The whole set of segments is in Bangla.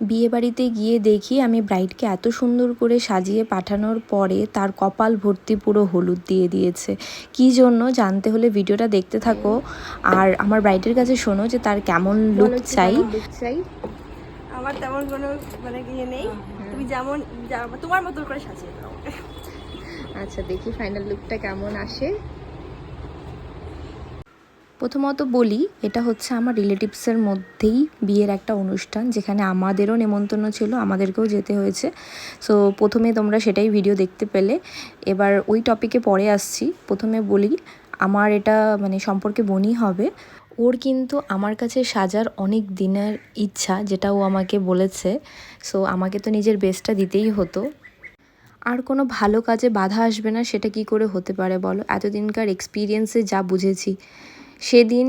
বিয়ে বাড়িতে গিয়ে দেখি আমি ব্রাইডকে এত সুন্দর করে সাজিয়ে পাঠানোর পরে তার কপাল ভর্তি পুরো হলুদ দিয়ে দিয়েছে। কী জন্য জানতে হলে ভিডিওটা দেখতে থাকো। আর আমার ব্রাইডের কাছে শোনো যে তার কেমন লুক চাই। চাই। আমার তেমন কোনো মানে ইয়ে নেই। তুমি যেমন তোমার মতো করে সাজিয়ে দাও। আচ্ছা দেখি ফাইনাল লুকটা কেমন আসে। প্রথমত বলি, এটা হচ্ছে আমার রিলেটিভসের মধ্যেই বিয়ের একটা অনুষ্ঠান, যেখানে আমাদেরও নেমন্তন্ন ছিল, আমাদেরকেও যেতে হয়েছে। সো প্রথমে তোমরা সেটাই ভিডিও দেখতে পেলে। এবার ওই টপিকে পরে আসছি। প্রথমে বলি, আমার এটা মানে সম্পর্কে বনি হবে। ওর কিন্তু আমার কাছে সাজার অনেক দিনের ইচ্ছা, যেটা ও আমাকে বলেছে। সো আমাকে তো নিজের বেস্টটা দিতেই হতো। আর কোনো ভালো কাজে বাধা আসবে না, সেটা কি করে হতে পারে বলো? এতদিনকার এক্সপিরিয়েন্সে যা বুঝেছি। সেদিন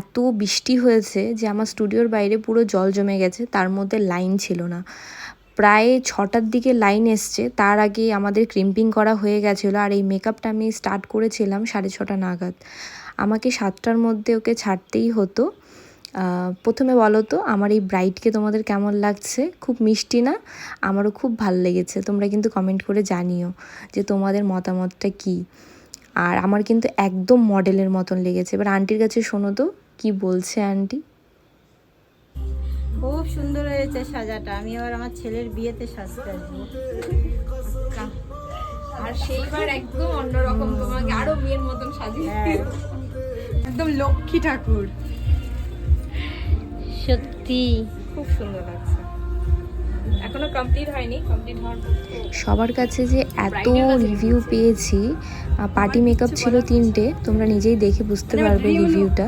এত বৃষ্টি হয়েছে যে আমার স্টুডিওর বাইরে পুরো জল জমে গেছে, তার মধ্যে লাইন ছিল না। প্রায় ছটার দিকে লাইন এসছে, তার আগে আমাদের ক্রিম্পিং করা হয়ে গেছিল আর এই মেকআপটা আমি স্টার্ট করেছিলাম সাড়ে ছটা নাগাদ। আমাকে সাতটার মধ্যে ওকে ছাড়তেই হতো। প্রথমে বলো তো, আমার এই ব্রাইডকে তোমাদের কেমন লাগছে? খুব মিষ্টি না? আমারও খুব ভালো লেগেছে, তোমরা কিন্তু কমেন্ট করে জানিও যে তোমাদের মতামতটা কী? আর আমার কিন্তু একদম মডেলের মতন লেগেছে। এবার আন্টির কাছে শোনো তো কি বলছে আন্টি? খুব সুন্দর হয়েছে সাজাটা। আমি আবার আমার ছেলের বিয়েতে সাজতে আসব। আর সেইবার একদম অন্যরকম তোমাকে আরও বিয়ের মতন সাজিয়ে হ্যাঁ, একদম লক্ষ্মী ঠাকুর। সত্যি। খুব সুন্দর লাগছে। এখনও কমপ্লিট হয়নি কমপ্লিট হওয়ার সবার কাছে যে এত রিভিউ পেয়েছি পার্টি মেকআপ ছিল তিনটে তোমরা নিজেই দেখে বুঝতে পারবে রিভিউটা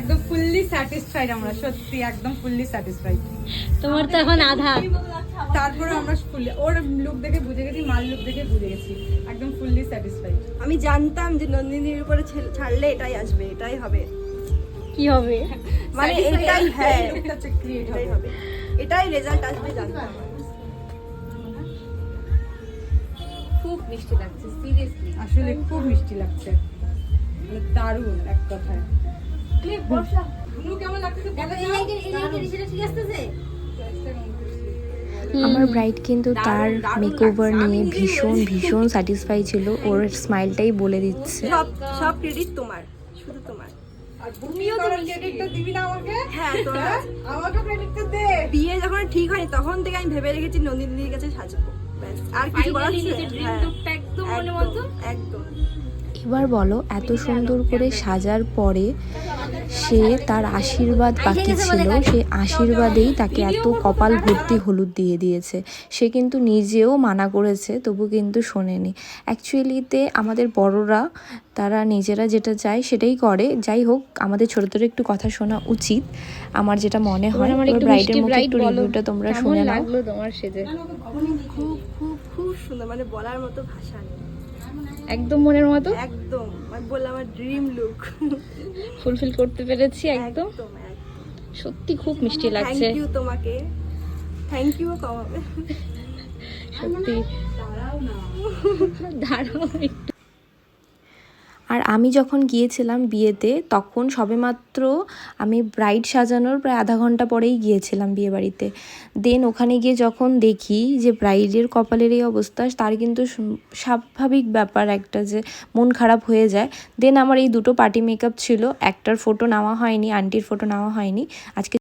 একদম ফুললি স্যাটিসফাইড আমরা সত্যি একদম ফুললি স্যাটিসফাইড তোমার তো এখন আধা। তারপরে আমরা ফুললি ওর লুক দেখে বুঝে গেছি মার লুক দেখে বুঝে গেছি একদম ফুললি স্যাটিসফাইড আমি জানতাম যে নন্দিনীর উপরে ছাড়লে এটাই আসবে এটাই হবে। কি হবে? মানে এটাই হ্যাঁ এটাই রেজাল্ট আসবে জানতাম খুব মিষ্টি লাগছে সিরিয়াসলি আসলে খুব মিষ্টি লাগছে। মানে দারুণ এক কথায়। কেমন লাগছে আমার ব্রাইড কিন্তু তার মেকওভার নিয়ে ভীষণ ভীষণ স্যাটিসফাই ছিল। ওর স্মাইলটাই বলে দিচ্ছে। সব সব ক্রেডিট তোমার। তুমিও তো ক্রেডিটটা দিবি না আমাকে? হ্যাঁ তোরা আমাকে ক্রেডিটটা দে। বিয়ে যখন ঠিক হয়নি তখন থেকে আমি ভেবে রেখেছি নন্দিনীর কাছে সাজবো। ব্যাস আর কিছু বলার ছিল? একদম মনে মতো? একদম, একদম এবার বলো এত সুন্দর করে সাজার পরে সে তার আশীর্বাদ বাকি ছিল। সেই আশীর্বাদেই তাকে এত কপাল ভর্তি হলুদ দিয়ে দিয়েছে। সে কিন্তু নিজেও মানা করেছে তবু কিন্তু শোনেনি। অ্যাকচুয়ালিতে আমাদের বড়রা তারা নিজেরা যেটা চায় সেটাই করে। যাই হোক আমাদের ছোট ছোট একটু কথা শোনা উচিত। আমার যেটা মনে হয় আমার একটু ব্রাইডের মুখে একটু রিভিউটা তোমরা শুনে নাও। লাগল তোমার সেজে? খুব খুব খুব সুন্দর মানে বলার মতো ভাষা একদম মনের মতো? একদম আমি বললাম আমার ড্রিম লুক ফুলফিল করতে পেরেছি একদম? একদম সত্যি খুব মিষ্টি লাগছে। থ্যাংক ইউ তোমাকে থ্যাংক ইউ কমাবে। সত্যি। দাঁড়াও একটু। আর আমি যখন গিয়েছিলাম বিয়েতে, তখন সবেমাত্র আমি ব্রাইড সাজানোর প্রায় আধা ঘণ্টা পরেই গিয়েছিলাম বিয়ে বাড়িতে দেন ওখানে গিয়ে যখন দেখি যে ব্রাইডের কপালের এই অবস্থা, তার কিন্তু স্বাভাবিক ব্যাপার একটা যে মন খারাপ হয়ে যায়। দেন আমার এই দুটো পার্টি মেকআপ ছিল, একটার ফটো নেওয়া হয়নি, আন্টির ফটো নেওয়া হয়নি। আজকে